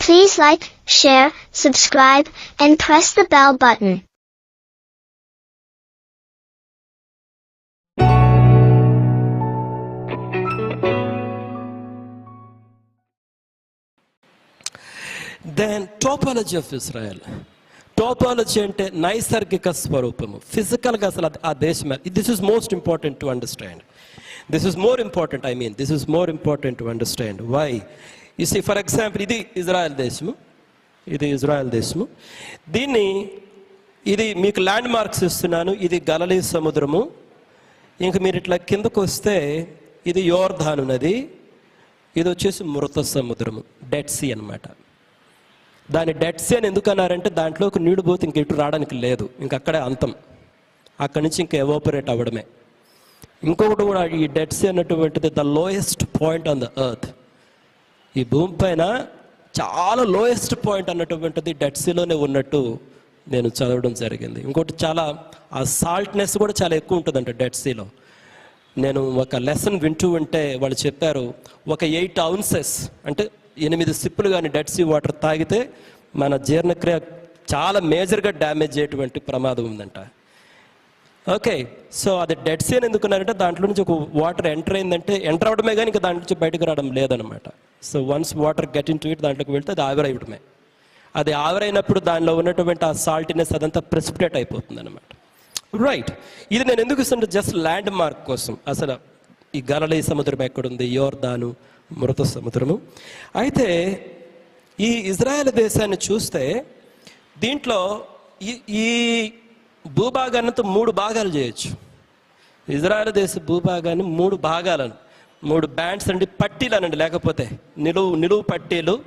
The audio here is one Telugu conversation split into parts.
Please like, share, subscribe, and press the bell button. Then topology of Israel topology అంటే నైసర్గిక స్వరూపము. ఫిజికల్గా అసలు ఆ దేశం this is most important to understand this is more important I mean this is more important to understand why you see for example ఇది ఇజ్రాయెల్ దేశము. ఇది ఇజ్రాయెల్ దేశము. దీన్ని ఇది మీకు ల్యాండ్ మార్క్స్ ఇస్తున్నాను. ఇది గలలీ సముద్రము. ఇంక మీరు ఇట్లా కిందకు వస్తే ఇది యోర్ధాను నది. ఇది వచ్చేసి మృత సముద్రము. డెడ్ సీ అన్నమాట. దాని డెడ్ సీ అని ఎందుకు అన్నారంటే దాంట్లోకి నీడు పోతే ఇంక ఇటు రావడానికి లేదు. ఇంక అక్కడే అంతం. అక్కడి నుంచి ఇంక ఎవాపరేట్ అవ్వడమే. ఇంకొకటి కూడా ఈ డెడ్ సీ అన్నటువంటిది the lowest point on the earth ఈ భూమి పైన చాలా లోయెస్ట్ పాయింట్ అన్నటువంటిది డెడ్ సీలోనే ఉన్నట్టు నేను చదవడం జరిగింది. ఇంకోటి చాలా ఆ సాల్ట్నెస్ కూడా చాలా ఎక్కువ ఉంటుందంట డెడ్ సీలో నేను ఒక లెసన్ వింటూ ఉంటే వాళ్ళు చెప్పారు ఒక ఎయిట్ అవున్సెస్ అంటే ఎనిమిది సిప్పులు కానీ డెడ్ సీ వాటర్ తాగితే మన జీర్ణక్రియ చాలా మేజర్గా డ్యామేజ్ అయ్యేటువంటి ప్రమాదం ఉందంట. ఓకే సో అది డెడ్ సీన్ ఎందుకున్నారంటే దాంట్లో నుంచి ఒక వాటర్ ఎంటర్ అయిందంటే ఎంటర్ అవడమే కానీ ఇంకా దాంట్లో నుంచి బయటకు రావడం లేదనమాట so once water get into it దాంట్లోకి వెళ్తే అది ఆవిరైవడమే అది ఆవిరైనప్పుడు దానిలో ఉన్నటువంటి ఆ సాల్టినెస్ అదంతా ప్రెసిపిటేట్ అయిపోతుంది అనమాట రైట్ ఇది నేను ఎందుకు ఇస్తుంటే జస్ట్ ల్యాండ్ మార్క్ కోసం. అసలు ఈ గలలీ సముద్రం ఎక్కడుంది? యోర్దాను మృత సముద్రము. అయితే ఈ ఇజ్రాయెల్ దేశాన్ని చూస్తే దీంట్లో ఈ ఈ భూభాగాన్నితో మూడు భాగాలు చేయొచ్చు. ఇజ్రాయెల్ దేశ భూభాగాన్ని మూడు భాగాలను మూడు బ్యాండ్స్ అండి పట్టీలు అనండి లేకపోతే నిలువు నిలువు పట్టీలు.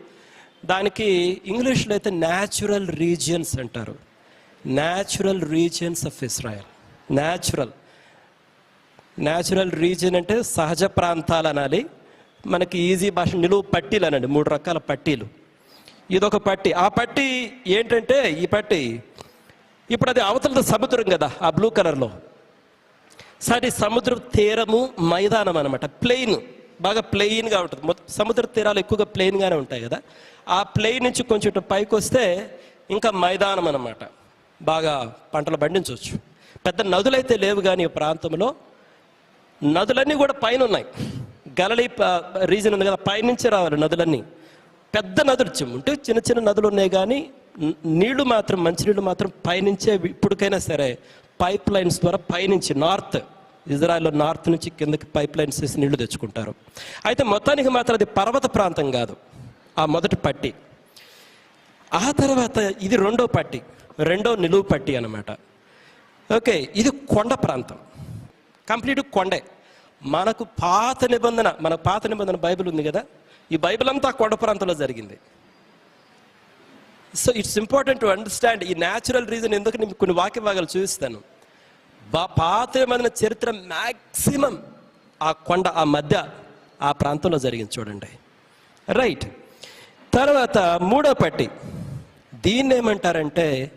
దానికి ఇంగ్లీష్లో అయితే న్యాచురల్ రీజియన్స్ అంటారు. Natural regions of Israel natural natural region అంటే సహజ ప్రాంతాలు అనాలి. మనకి ఈజీ భాష నిలువు పట్టీలు అనండి మూడు రకాల పట్టీలు. ఇదొక పట్టి. ఆ పట్టి ఏంటంటే ఈ పట్టి ఇప్పుడు అది అవతల సముద్రం కదా ఆ బ్లూ కలర్లో సరే సముద్ర తీరము మైదానం అనమాట ప్లెయిన్ బాగా ప్లెయిన్గా ఉంటుంది. మొత్తం సముద్ర తీరాలు ఎక్కువగా ప్లెయిన్గానే ఉంటాయి కదా. ఆ ప్లెయిన్ నుంచి కొంచెం ఇటు పైకి వస్తే ఇంకా మైదానం అనమాట బాగా పంటలు పండించవచ్చు. పెద్ద నదులైతే లేవు కానీ ఈ ప్రాంతంలో నదులన్నీ కూడా పైన ఉన్నాయి గలలీ రీజన్ ఉంది కదా పైనుంచి రావాలి నదులన్నీ. పెద్ద నదులు చి- ఉంటే చిన్న చిన్న నదులు ఉన్నాయి కానీ నీళ్ళు మాత్రం మంచినీళ్ళు మాత్రం పైనుంచే ఇప్పటికైనా సరే పైప్ లైన్స్ ద్వారా పైనుంచి నార్త్ ఇజ్రాయెల్లో నార్త్ నుంచి కిందకి పైప్ లైన్స్ వేసి నీళ్ళు తెచ్చుకుంటారు. అయితే మొత్తానికి మాత్రం అది పర్వత ప్రాంతం కాదు. ఆ మొదటి పట్టి. ఆ తర్వాత ఇది రెండో పట్టి. రెండో నిలువు పట్టి అన్నమాట. ఓకే ఇది కొండ ప్రాంతం. కంప్లీట్ కొండే. మనకు పాత నిబంధన మన పాత నిబంధన బైబిల్ ఉంది కదా? ఈ బైబిల్ అంతా కొండ ప్రాంతంలో జరిగింది. So it's important to understand ఈ న్యాచురల్ రీజన్ ఎందుకు నేను కొన్ని వాక్య భాగాలు చూపిస్తాను. బా పాత చరిత్ర మ్యాక్సిమం ఆ కొండ ఆ మధ్య ఆ ప్రాంతంలో జరిగింది చూడండి. రైట్ తర్వాత మూడో పట్టి. దీన్ని ఏమంటారంటే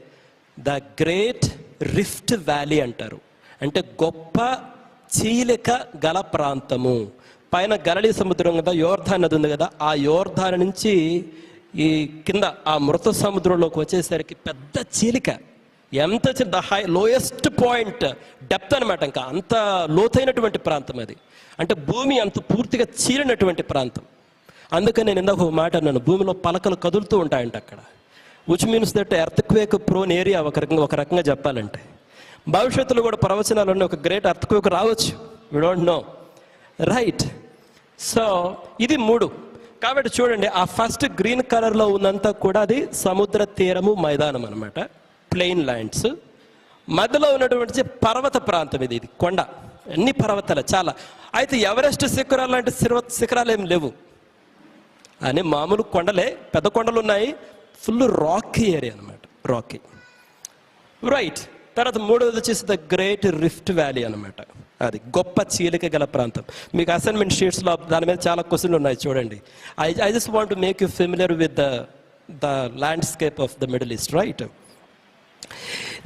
ద గ్రేట్ రిఫ్ట్ వ్యాలీ అంటారు. అంటే గొప్ప చీలిక గల ప్రాంతము. పైన గలలి సముద్రం కదా యోర్ధాన్ నది ఉంది కదా ఆ యోర్ధాన్ నుంచి ఈ కింద ఆ మృత సముద్రంలోకి వచ్చేసరికి పెద్ద చీలిక. ఎంత the high lowest point depth అనమాట ఇంకా. అంత లోతైనటువంటి ప్రాంతం అది. అంటే భూమి అంత పూర్తిగా చీలినటువంటి ప్రాంతం. అందుకని నేను ఇందాక ఒక మాట అన్నాను భూమిలో పలకలు కదులుతూ ఉంటాయంట అక్కడ. Which means that earthquake prone area ఒక రకంగా ఒక రకంగా చెప్పాలంటే. భవిష్యత్తులో కూడా ప్రవచనాలు ఒక గ్రేట్ ఎర్త్క్వేక్ రావచ్చు. We don't know right so ఇది మూడు. కాబట్టి చూడండి ఆ ఫస్ట్ గ్రీన్ కలర్లో ఉన్నంతా కూడా అది సముద్ర తీరము మైదానం అనమాట ప్లెయిన్ ల్యాండ్స్ మధ్యలో ఉన్నటువంటి పర్వత ప్రాంతం ఇది ఇది కొండ. అన్ని పర్వతాలు చాలా. అయితే ఎవరెస్ట్ శిఖరాలు లాంటి శిర- శిఖరాలు ఏం లేవు. అని మామూలు కొండలే పెద్ద కొండలు ఉన్నాయి. ఫుల్ రాకీ ఏరియా అనమాట రాకీ రైట్ తర్వాత మూడవది వచ్చేసి ద గ్రేట్ రిఫ్ట్ వ్యాలీ అనమాట అది గొప్ప చీలిక గల ప్రాంతం. మీకు అసైన్మెంట్ షీట్స్లో దాని మీద చాలా క్వశ్చన్లు ఉన్నాయి చూడండి. I I just want to make you familiar with the the landscape of the middle east right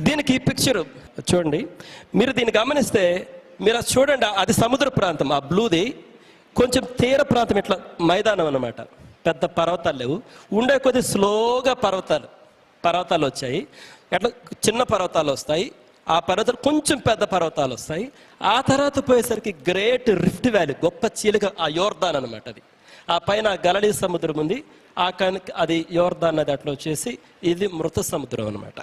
దీనికి ఈ పిక్చర్ చూడండి. మీరు దీన్ని గమనిస్తే మీరు అది చూడండి అది సముద్ర ప్రాంతం ఆ బ్లూది కొంచెం తీర ప్రాంతం ఇట్లా మైదానం అన్నమాట. పెద్ద పర్వతాలు లేవు. ఉండే కొద్ది స్లోగా పర్వతాలు పర్వతాలు వచ్చాయి. ఎట్లా చిన్న పర్వతాలు వస్తాయి. ఆ పర్వతాలు కొంచెం పెద్ద పర్వతాలు వస్తాయి. ఆ తర్వాత పోయేసరికి గ్రేట్ రిఫ్ట్ వ్యాలీ గొప్ప చీలిక ఆ యోర్దాన్ అనమాట అది. ఆ పైన గలడీ సముద్రం ఉంది. ఆ కనుక అది యోర్దాన్ నది అట్లా వచ్చేసి ఇది మృత సముద్రం అనమాట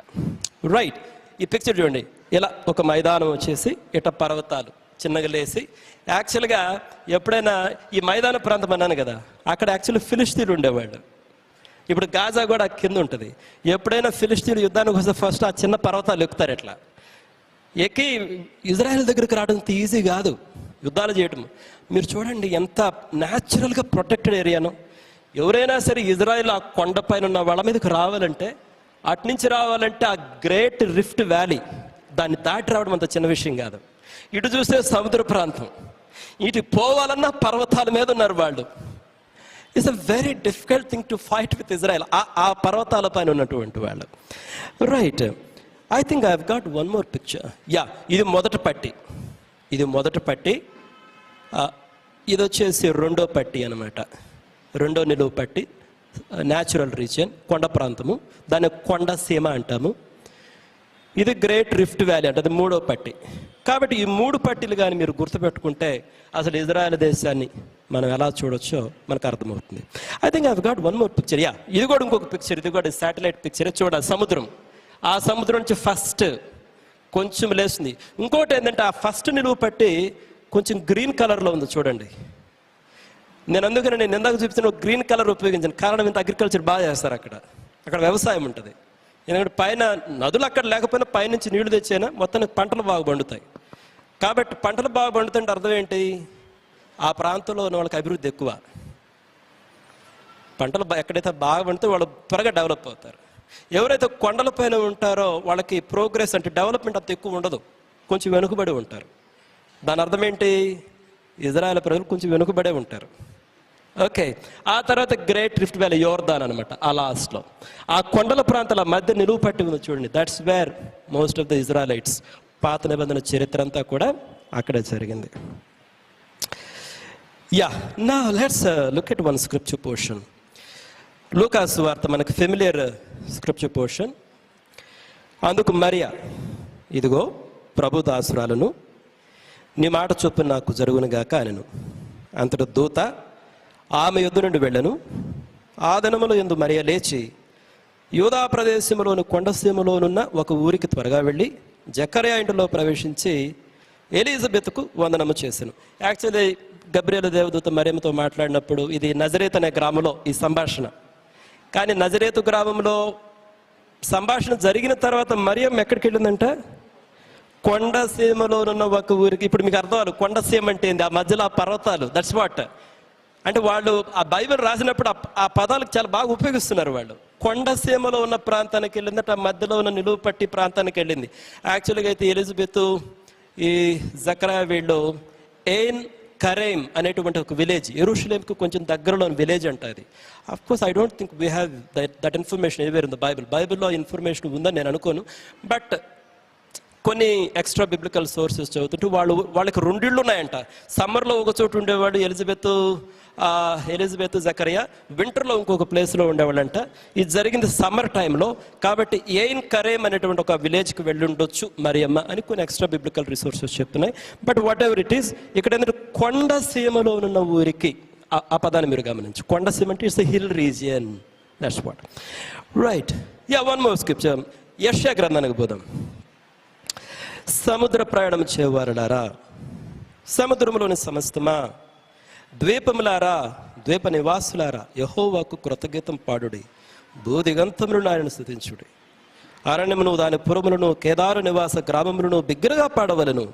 రైట్ ఈ పిక్చర్ చూడండి. ఇలా ఒక మైదానం వచ్చేసి ఇట పర్వతాలు చిన్నగా లేసి. యాక్చువల్గా ఎప్పుడైనా ఈ మైదాన ప్రాంతం అన్నాను కదా అక్కడ యాక్చువల్ ఫిలిస్తీన్లు ఉండేవాళ్ళు. ఇప్పుడు గాజా కూడా కింద ఉంటుంది. ఎప్పుడైనా ఫిలిస్తీన్ యుద్ధానికి వస్తే ఫస్ట్ ఆ చిన్న పర్వతాలు ఎక్కుతారు ఎట్లా ఎక్కి ఇజ్రాయెల్ దగ్గరికి రావడం ఈజీ కాదు. యుద్ధాలు చేయటం. మీరు చూడండి ఎంత న్యాచురల్గా ప్రొటెక్టెడ్ ఏరియాను ఎవరైనా సరే ఇజ్రాయెల్ ఆ కొండపైన ఉన్న వాళ్ళ మీదకి రావాలంటే అట్నుంచి రావాలంటే ఆ గ్రేట్ రిఫ్ట్ వ్యాలీ దాన్ని దాటి రావడం అంత చిన్న విషయం కాదు. ఇటు చూస్తే సముద్ర ప్రాంతం. ఇటు పోవాలన్నా పర్వతాల మీద ఉన్నారు వాళ్ళు. It's a very difficult thing to fight with Israel ఆ పర్వతాల పైన ఉన్నటువంటి వాళ్ళు. Right I think I got one more picture yeah ఇది మొదటి పట్టి. ఇది మొదటి పట్టి. ఇది వచ్చేసి రెండో పట్టి అనమాట రెండో నిలువు పట్టి. న్యాచురల్ రీజియన్ కొండ ప్రాంతము. దాన్ని కొండ సీమ అంటాము. ఇది గ్రేట్ రిఫ్ట్ వ్యాలీ అంటే అది మూడో పట్టి. కాబట్టి ఈ మూడు పట్టీలు కానీ మీరు గుర్తుపెట్టుకుంటే అసలు ఇజ్రాయెల్ దేశాన్ని మనం ఎలా చూడొచ్చో మనకు అర్థమవుతుంది. I think I got one more picture yeah ఇది కూడా ఇంకొక పిక్చర్ ఇది కూడా శాటిలైట్ పిక్చర్ చూడ సముద్రం. ఆ సముద్రం నుంచి ఫస్ట్ కొంచెం లేస్తుంది ఇంకోటి ఏంటంటే ఆ ఫస్ట్ నిలువు పట్టి కొంచెం గ్రీన్ కలర్లో ఉంది చూడండి. నేను అందుకని నేను ఇందాక చూపిస్తున్న గ్రీన్ కలర్ ఉపయోగించాను. కారణం ఇంత అగ్రికల్చర్ బాగా చేస్తారు అక్కడ. అక్కడ వ్యవసాయం ఉంటుంది. ఎందుకంటే పైన నదులు అక్కడ లేకపోయినా పైనుంచి నీళ్ళు తెచ్చైనా మొత్తానికి పంటలు బాగా పండుతాయి. కాబట్టి పంటలు బాగా పండుతుంటే అర్థం ఏంటి? ఆ ప్రాంతంలో ఉన్న వాళ్ళకి అభివృద్ధి ఎక్కువ. పంటలు ఎక్కడైతే బాగా పండితే వాళ్ళు త్వరగా డెవలప్ అవుతారు. ఎవరైతే కొండల పైన ఉంటారో వాళ్ళకి ప్రోగ్రెస్ అంటే డెవలప్మెంట్ అంత ఎక్కువ ఉండదు. కొంచెం వెనుకబడి ఉంటారు. దాని అర్థం ఏంటి? ఇజ్రాయెల్ ప్రజలు కొంచెం వెనుకబడే ఉంటారు. ఓకే. ఆ తర్వాత గ్రేట్ రిఫ్ట్ వ్యాలీ యోర్దాన్ అనమాట ఆ లాస్ట్లో ఆ కొండల ప్రాంతాల మధ్య నిలువు పట్టి ఉంది చూడండి. That's where most of the Israelites పాత నిబంధన చరిత్ర అంతా కూడా అక్కడే జరిగింది. యా నా let's look at one scripture portion లూకాస్ వార్త మనకు ఫెమిలియర్ స్క్రిప్చర్ పోర్షన్ అందుకు మరియా ఇదిగో ప్రభు దాసురాలను నీ మాట చొప్పున నాకు జరుగునుగాక అనెను. అంతట దూత ఆమె యుద్ధ నుండి వెళ్ళను. ఆ దినములో ఎందు మరియ లేచి యూదా ప్రదేశంలోని కొండసీమలోనున్న ఒక ఊరికి త్వరగా వెళ్ళి జకర్యా ఇంటిలో ప్రవేశించి ఎలిజబెత్కు వందనము చేశాను యాక్చువల్లీ గబ్రియల దేవదూత మరియమ్మతో మాట్లాడినప్పుడు ఇది నజరేత్ అనే గ్రామంలో ఈ సంభాషణ. కానీ నజరేతు గ్రామంలో సంభాషణ జరిగిన తర్వాత మరియం ఎక్కడికి వెళ్ళిందంట కొండసీమలోనున్న ఒక ఊరికి. ఇప్పుడు మీకు అర్థం అవ్వాలి కొండసీమ అంటే ఏంది? ఆ మధ్యలో ఆ పర్వతాలు దట్స్ వాట్ అంటే వాళ్ళు ఆ బైబిల్ రాసినప్పుడు ఆ- పదాలకు చాలా బాగా ఉపయోగిస్తున్నారు వాళ్ళు. కొండసీమలో ఉన్న ప్రాంతానికి వెళ్ళిందట ఆ మధ్యలో ఉన్న నిలువు పట్టి ప్రాంతానికి వెళ్ళింది. యాక్చువల్గా అయితే ఎలిజబెత్ ఈ జకరా వీళ్ళు ఎయిన్ కరేమ్ అనేటువంటి ఒక విలేజ్ ఎరుషులేంకి కొంచెం దగ్గరలో విలేజ్ అంట అది. Of course I don't think we have that that information aware ఉంది బైబిల్ బైబిల్లో ఇన్ఫర్మేషన్ ఉందని నేను అనుకోను. బట్ కొన్ని ఎక్స్ట్రా బిబ్లికల్ సోర్సెస్ చదువుతుంటే వాళ్ళు వాళ్ళకి రెండిళ్ళు ఉన్నాయంట. సమ్మర్లో ఒక చోటు ఉండేవాడు ఎలిజబెత్ ఎలిజబెత్ జకరియా వింటర్లో ఇంకొక ప్లేస్లో ఉండేవాళ్ళంట. ఇది జరిగింది సమ్మర్ టైంలో. కాబట్టి ఎయిన్ కరేమ్ అనేటువంటి ఒక విలేజ్కి వెళ్ళి ఉండొచ్చు మరియమ్మ అని కొన్ని ఎక్స్ట్రా బిబ్లికల్ రిసోర్సెస్ చెప్తున్నాయి. But whatever it is ఇక్కడ ఏంటంటే కొండ సీమలో ఉన్న ఊరికి ఆ- పదాన్ని మీరు గమనించు. కొండ సీమ అంటే it's hill region. That's what right yeah one more scripture యష్యా గ్రంథానికి పోదాం. సముద్ర ప్రయాణం చేయవారులారా సముద్రంలోని సమస్తమా? ద్వీపములారా ద్వీప నివాసులారా యహోవాకు కృతగీతం పాడుడి. భూదిగంతములను ఆయన స్థుతించుడి అరణ్యమును దాని పురములను కేదారు నివాస గ్రామములను బిగ్గరగా పాడవలను.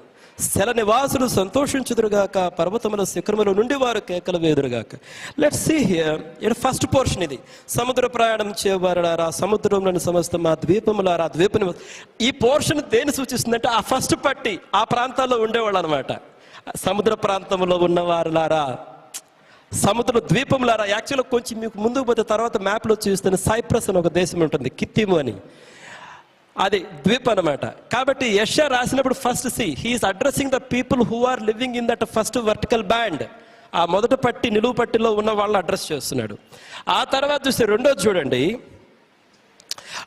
శల నివాసులు సంతోషించుదురుగాక పర్వతముల శిఖరముల నుండి వారు కేకలు వేదురుగాక లెట్ సీ హియర్ ఇక్కడ ఫస్ట్ పోర్షన్ ఇది. సముద్ర ప్రయాణం చేయవారారా సముద్రంలోని సమస్త మా ద్వీపములారా ద్వీప నివాస ఈ పోర్షన్ దేని సూచిస్తుందంటే ఆ ఫస్ట్ పట్టి ఆ ప్రాంతాల్లో ఉండేవాళ్ళు అనమాట సముద్ర ప్రాంతంలో ఉన్నవారులారా సముద్ర ద్వీపంలారా. యాక్చువల్గా కొంచెం మీకు ముందుకు పోతే తర్వాత మ్యాప్లో చూస్తే సైప్రస్ అని ఒక దేశం ఉంటుంది కిత్తిము అని. అది ద్వీప్ అనమాట కాబట్టి యశ రాసినప్పుడు first see he's addressing the people who are living in that first vertical band ఆ మొదటి పట్టి నిలువు పట్టిలో ఉన్న వాళ్ళని అడ్రస్ చేస్తున్నాడు. ఆ తర్వాత చూస్తే రెండోది చూడండి.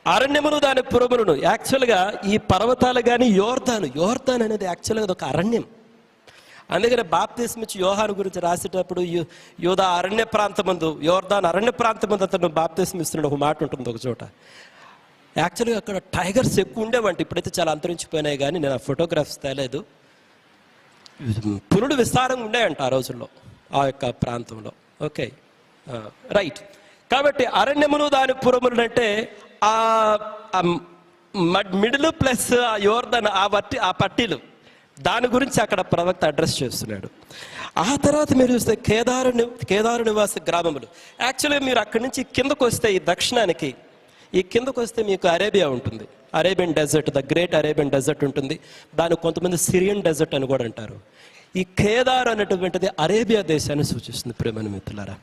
అరణ్యమును దాని పురములను. యాక్చువల్గా ఈ పర్వతాలు కానీ యోర్ధాను యోర్ధాన్ అనేది యాక్చువల్గా అది ఒక అరణ్యం. అందుకని బాప్తిస్మ ఇచ్చి యోహాను గురించి రాసేటప్పుడు యు- యూదా అరణ్య ప్రాంతమందు యోర్దాన్ అరణ్య ప్రాంతమందు అతను బాప్తిస్మ ఇస్తున్నాడు ఒక మాట ఉంటుంది ఒక చోట. యాక్చువల్గా అక్కడ టైగర్స్ ఎక్కువ ఉండేవంట. ఇప్పుడైతే చాలా అంతరించిపోయినాయి కానీ నేను ఆ ఫోటోగ్రాఫ్స్ తేలేదు. పులుడు విస్తారంగా ఉండేయంట ఆ రోజుల్లో ఆ యొక్క ప్రాంతంలో. ఓకే. రైట్. కాబట్టి అరణ్యమును దాని పురములు అంటే ఆ మిడిల్ ప్లస్ ఆ యోర్ధన్ ఆ పట్టి ఆ పట్టీలు. దాని గురించి అక్కడ ప్రవక్త అడ్రస్ చేస్తున్నాడు. ఆ తర్వాత మీరు చూస్తే కేదారు కేదారు నివాస గ్రామములు. యాక్చువల్గా మీరు అక్కడి నుంచి కిందకు వస్తే ఈ దక్షిణానికి ఈ కిందకు వస్తే మీకు అరేబియా ఉంటుంది. Arabian desert the great Arabian desert ఉంటుంది. దాన్ని కొంతమంది సిరియన్ డెజర్ట్ అని కూడా అంటారు. ఈ కేదార్ అనేటువంటిది అరేబియా దేశాన్ని సూచిస్తుంది ప్రేమను మిత్రులారా.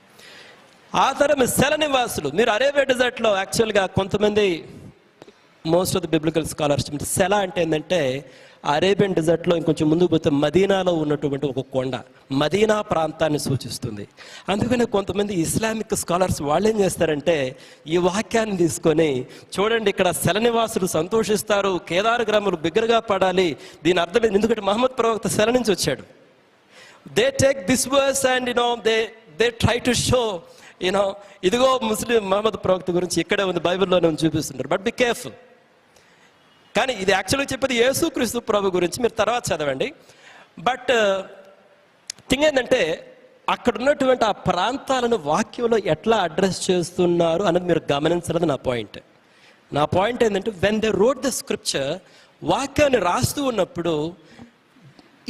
ఆ తర్వాత సెల నివాసులు మీరు అరేబియా డెజర్ట్లో యాక్చువల్గా కొంతమంది most of the biblical scholars సెల అంటే ఏంటంటే అరేబియన్ డెజర్ట్లో ఇంకొంచెం ముందుకు పోతే మదీనాలో ఉన్నటువంటి ఒక కొండ మదీనా ప్రాంతాన్ని సూచిస్తుంది. అందుకనే కొంతమంది ఇస్లామిక్ స్కాలర్స్ వాళ్ళు ఏం చేస్తారంటే ఈ వాక్యాన్ని తీసుకొని చూడండి ఇక్కడ శలనివాసులు నివాసులు సంతోషిస్తారు కేదార గ్రాములు బిగ్గరగా పడాలి దీని అర్థం ఏంది? ఎందుకంటే మహమ్మద్ ప్రవక్త శల నుంచి వచ్చాడు. They take this verse and you know they they try to show you know ఇదిగో ముస్లిం మహమ్మద్ ప్రవక్త గురించి ఇక్కడే ఉంది బైబిల్లోనే చూపిస్తుంటారు. బట్ బి కేర్ఫుల్ కానీ ఇది యాక్చువల్గా చెప్పేది యేసుక్రీస్తు ప్రభు గురించి మీరు తర్వాత చదవండి. బట్ థింగ్ ఏంటంటే అక్కడ ఉన్నటువంటి ఆ ప్రాంతాలను వాక్యంలో ఎట్లా అడ్రస్ చేస్తున్నారు అన్నది మీరు గమనించడం నా పాయింట్. నా పాయింట్ ఏంటంటే when they wrote the scripture వాక్యాన్ని రాస్తూ ఉన్నప్పుడు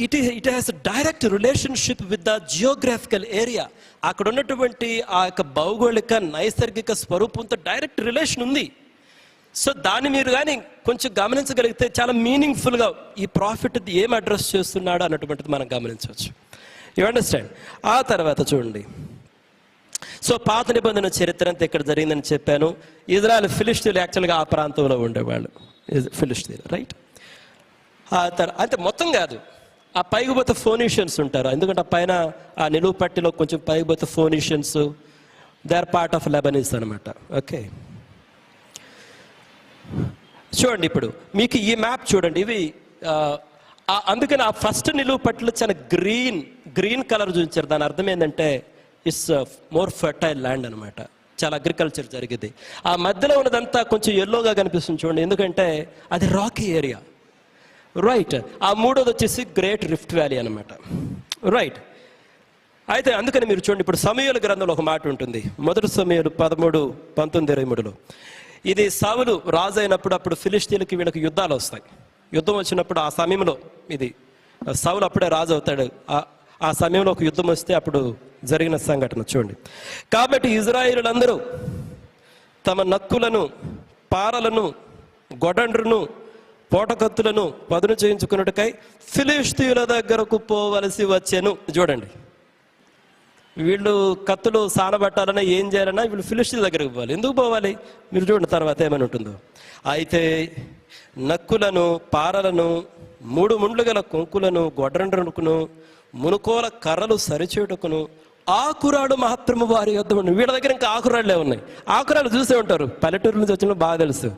it it has direct relationship with the geographical area అక్కడ ఉన్నటువంటి ఆ యొక్క భౌగోళిక నైసర్గిక స్వరూపంతో డైరెక్ట్ రిలేషన్ ఉంది. సో దాన్ని మీరు కానీ కొంచెం గమనించగలిగితే చాలా మీనింగ్ఫుల్గా ఈ ప్రాఫిట్ ఏం అడ్రస్ చేస్తున్నాడు అన్నటువంటిది మనం గమనించవచ్చు. యు అండర్స్టాండ్ ఆ తర్వాత చూడండి. సో పాత నిబంధన చరిత్ర అంతా ఇక్కడ జరిగిందని చెప్పాను. ఇజ్రాయల్ ఫిలిస్టీన్లు యాక్చువల్గా ఆ ప్రాంతంలో ఉండేవాళ్ళు. ఫిలిస్టీన్ రైట్ ఆ తర్వాత అంటే మొత్తం కాదు. ఆ పైకి ఫోనీషియన్స్ ఫోనిషియన్స్ ఉంటారు. ఎందుకంటే ఆ పైన ఆ నిలువు పట్టిలో కొంచెం పైకి Phoenicians Phoenicians they are part of Lebanese అనమాట ఓకే చూడండి ఇప్పుడు మీకు ఈ మ్యాప్ చూడండి ఇవి అందుకని ఆ ఫస్ట్ నిలువు పట్ల చాలా గ్రీన్ గ్రీన్ కలర్ చూపించారు. దాని అర్థం ఏంటంటే ఇట్స్ మోర్ ఫర్టైల్ ల్యాండ్ అనమాట చాలా అగ్రికల్చర్ జరిగింది. ఆ మధ్యలో ఉన్నదంతా కొంచెం ఎల్లోగా కనిపిస్తుంది చూడండి. ఎందుకంటే అది రాకీ ఏరియా రైట్ ఆ మూడోది వచ్చేసి గ్రేట్ రిఫ్ట్ వ్యాలీ అనమాట రైట్ అయితే అందుకని మీరు చూడండి ఇప్పుడు సమయాల గ్రంథంలో ఒక మాట ఉంటుంది. మొదటి సమయాలు పదమూడు పంతొమ్మిది ఇరవై మూడులో ఇది సవులు రాజు అయినప్పుడు అప్పుడు ఫిలిస్తీన్లకి వీళ్ళకి యుద్ధాలు వస్తాయి. యుద్ధం వచ్చినప్పుడు ఆ సమయంలో ఇది సౌలు అప్పుడే రాజు అవుతాడు ఆ- ఆ సమయంలో ఒక యుద్ధం వస్తే అప్పుడు జరిగిన సంఘటన చూడండి. కాబట్టి ఇజ్రాయిలందరూ తమ నక్కులను పారలను గొడండ్రును పోటకత్తులను పదును చేయించుకున్నట్టుకై ఫిలిస్తీన్ల దగ్గరకు పోవలసి వచ్చాను. చూడండి. వీళ్ళు కత్తులు సానబట్టాలన్నా ఏం చేయాలన్నా వీళ్ళు ఫిలిస్తీన్ దగ్గరికి పోవాలి. ఎందుకు పోవాలి? మీరు చూడండి తర్వాత ఏమైనా ఉంటుందో. అయితే నక్కులను పారలను మూడు ముండ్లు గల కొంకులను గొడ్రండ్రనుకును మునుకోల కర్రలు సరిచేటుకును ఆకురాడు మాత్రము వారి యొద్ ఉండి వీళ్ళ దగ్గర ఇంకా ఆకురాళ్ళే ఉన్నాయి. ఆకురాలు చూసే ఉంటారు. పల్లెటూరు నుంచి వచ్చిన బాగా తెలుసు.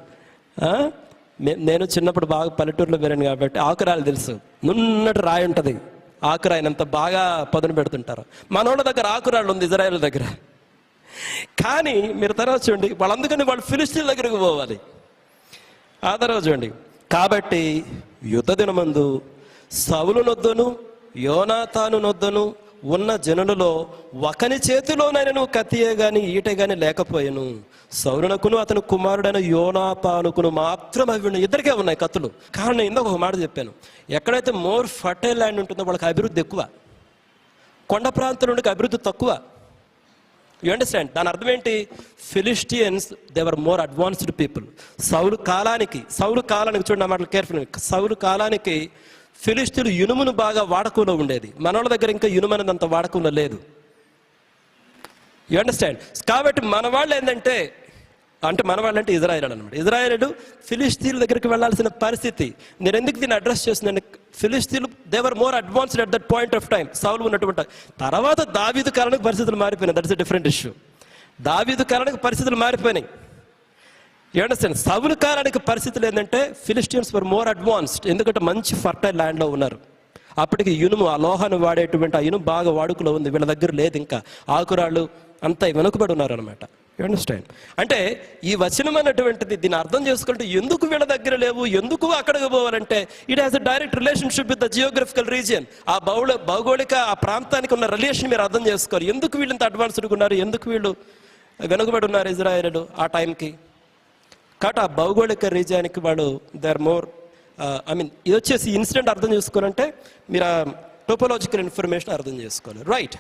నేను చిన్నప్పుడు బాగా పల్లెటూరులో పెరిగాను కాబట్టి ఆకురాలు తెలుసు. నున్నటి రాయి ఉంటుంది. ఆకురాయినంత బాగా పదును పెడుతుంటారు. మనోళ్ళ దగ్గర ఆకురాళ్ళు ఉంది ఇజ్రాయెల్ దగ్గర. కానీ మీరు తర్వాత చూడండి వాళ్ళందుకని వాళ్ళు ఫిలిస్టీన్ దగ్గరకు పోవాలి. ఆ తర్వాత చూడండి కాబట్టి యుద్ధ దినమందు సవులు నొద్దును యోనాతాను నొద్దును ఉన్న జనులలో ఒకని చేతిలోనైనా కత్తియే గాని ఈట గాని లేకపోయాను. సౌరునకును అతని కుమారుడైన యోనాపానుకును మాత్రం అవి ఇద్దరికే ఉన్నాయి కత్తులు. కారణం ఇందాక ఒక మాట చెప్పాను. ఎక్కడైతే మోర్ ఫర్టైల్ ల్యాండ్ ఉంటుందో వాళ్ళకి అభివృద్ధి ఎక్కువ. కొండ ప్రాంతం నుండి అభివృద్ధి తక్కువ. యు అండర్స్టాండ్ దాని అర్థం ఏంటి? Philistines they are more advanced people సౌలు కాలానికి సౌలు కాలానికి చూడండి మాటలు కేర్ఫుల్ సౌలు కాలానికి ఫిలిస్తీన్లు ఇనుమును బాగా వాడకంలో ఉండేది. మనోళ్ళ దగ్గర ఇంకా ఇనుము అనేది అంత వాడకంలో లేదు. యు అండర్స్టాండ్ కాబట్టి మన వాళ్ళు ఏంటంటే అంటే మన వాళ్ళంటే ఇజ్రాయెల్ అనమాట ఇజ్రాయెల్ ఫిలిస్తీన్ దగ్గరికి వెళ్ళాల్సిన పరిస్థితి. నేను ఎందుకు దీన్ని అడ్రస్ చేస్తున్నాను? ఫిలిస్తీన్లు they are more advanced at that point of time సౌలు ఉన్నటువంటి తర్వాత దావీదు కాలానికి పరిస్థితులు మారిపోయినాయి. దట్స్ ఎ డిఫరెంట్ ఇష్యూ దావీదు కాలానికి పరిస్థితులు మారిపోయినాయి. అండర్స్టాండ్ సౌలు కాలానికి పరిస్థితులు ఏంటంటే ఫిలిస్టియన్స్ వర్ మోర్ అడ్వాన్స్డ్ ఎందుకంటే మంచి ఫర్టైల్ ల్యాండ్లో ఉన్నారు. అప్పటికి ఇనుము ఆ లోహాన్ని వాడేటువంటి ఆ ఇనుము బాగా వాడుకలో ఉంది. వీళ్ళ దగ్గర లేదు ఇంకా. ఆకురాళ్ళు అంతా వెనుకబడి ఉన్నారు అనమాట అండర్స్టాండ్ అంటే ఈ వచనం అన్నటువంటిది దీన్ని అర్థం చేసుకుంటే ఎందుకు వీళ్ళ దగ్గర లేవు? ఎందుకు అక్కడికి పోవాలంటే? It has a direct relationship with the geographical region ఆ భౌళ భౌగోళిక ఆ ప్రాంతానికి ఉన్న రిలేషన్ మీరు అర్థం చేసుకోరు ఎందుకు వీళ్ళు ఇంత అడ్వాన్స్డ్గా ఉన్నారు? ఎందుకు వీళ్ళు వెనుకబడి ఉన్నారు ఇజ్రాయేలు ఆ టైంకి కాబట్టి ఆ భౌగోళిక రీజియానికి వాళ్ళు they are more I mean ఇది వచ్చేసి ఇన్సిడెంట్ అర్థం చేసుకోవాలంటే మీరు ఆ టోపోలాజికల్ ఇన్ఫర్మేషన్ అర్థం చేసుకోవాలి. రైట్